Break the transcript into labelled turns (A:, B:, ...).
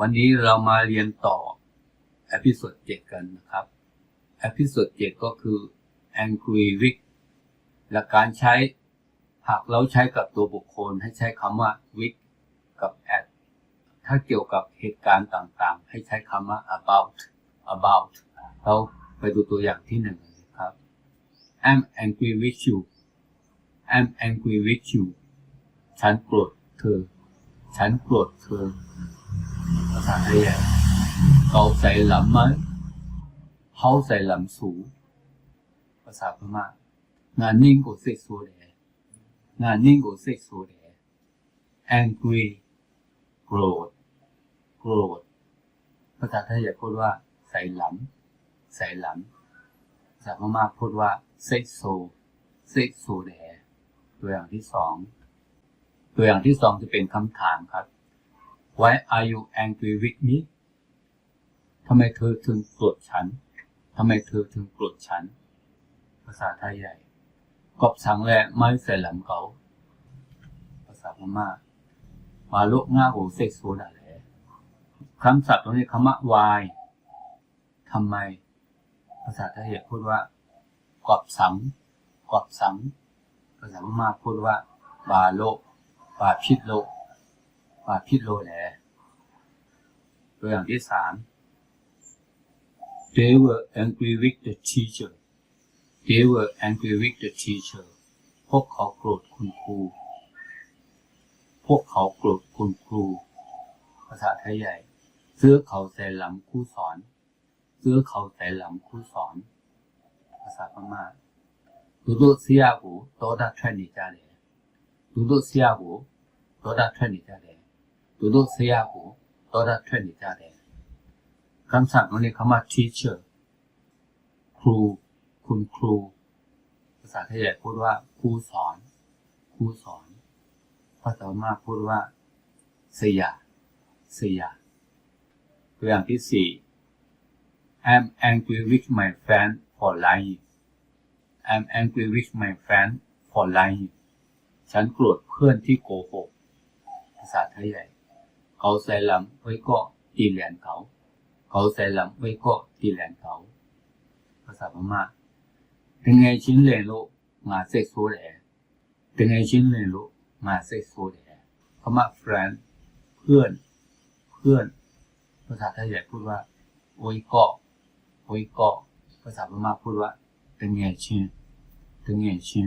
A: วันนี้เรามาเรียนต่อเอพิโซดเจ็ดกันนะครับเอพิโซดเจ็ดก็คือ angry with และการใช้หากเราใช้กับตัวบุคคลให้ใช้คำว่า with กับ at ถ้าเกี่ยวกับเหตุการณ์ต่างๆ ให้ใช้คำว่า about about เราไปดูตัวอย่างที่หนึ่งเลยครับ I'm angry with you I'm angry with you ฉันโกรธเธอ ฉันโกรธเธอ ภาษาไทยเขาใส่หลำไหมเขาใส่หลำสูภาษาพม่างานนิ่งกูเซ็กซูเดงานนิ่งกูเซ็กซูเด angry โกรธโกรธภาษาไทยใหญ่พูดว่า ใส่หลำใส่หลำภาษาพม่าพูดว่าเซ็กโซเซ็กซูเดตัวอย่างที่สอง ตัวอย่างที่สองจะเป็นคำถามครับ Why are you angry with me ทำไมเธอถึงโกรธฉัน ทำไมเธอถึงโกรธฉัน ภาษาไทยใหญ่กอบสังแลไม่ใส่หลังเขาภาษาพม่ามาลุง่าหูเซ็กซูดาแลคำศัพท์ตรงนี้คำว่า why ทำไม ภาษาไทยใหญ่พูดว่ากอบสังกอบสัง ภาษาพม่าพูดว่า บาโล บาพิดโล ว่าพิดโลแลตัวอย่างที่สาม They were angry with the teacher They were angry with the teacher พวกเขาโกรธคุณครู พวกเขาโกรธคุณครู ภาษาไทยใหญ่ เสื้อเขาใส่หลังครูสอน เสื้อเขาใส่หลังครูสอน ภาษาพม่าดูดูเสียหูโตดาทรนนี่จ้าเลยดูดู သူတို့ဆရာကိုတော်တာထွက်နေကြတယ်။คำศัพท์ตรงนี้คำว่า teacher ครู คุณครู ภาษาไทยใหญ่พูดว่าครูสอน ครูสอน ภาษาพม่าพูดว่าเสียเสียตัวอย่างที่สี่ I'm angry with my friend for lying I'm angry with my friend for lying ฉันโกรธเพื่อนที่โกหก ภาษาไทยใหญ่ เขาใส่ลำไว้ก็ตีแหลนเขา เขาใส่ลำไว้ก็ตีแหลนเขา ภาษาพม่าถึงไงชิ้นเรียนรู้งาเซ็กซูแหลถึงไงชิ้นเรียนรู้งาเซ็กซูแหลคำว่า friend เพื่อน เพื่อน ภาษาไทยใหญ่พูดว่าโอ้ยก็โอ้ยก็ภาษาพม่าพูดว่าถึงไงชิ้นถึงไงชิ้น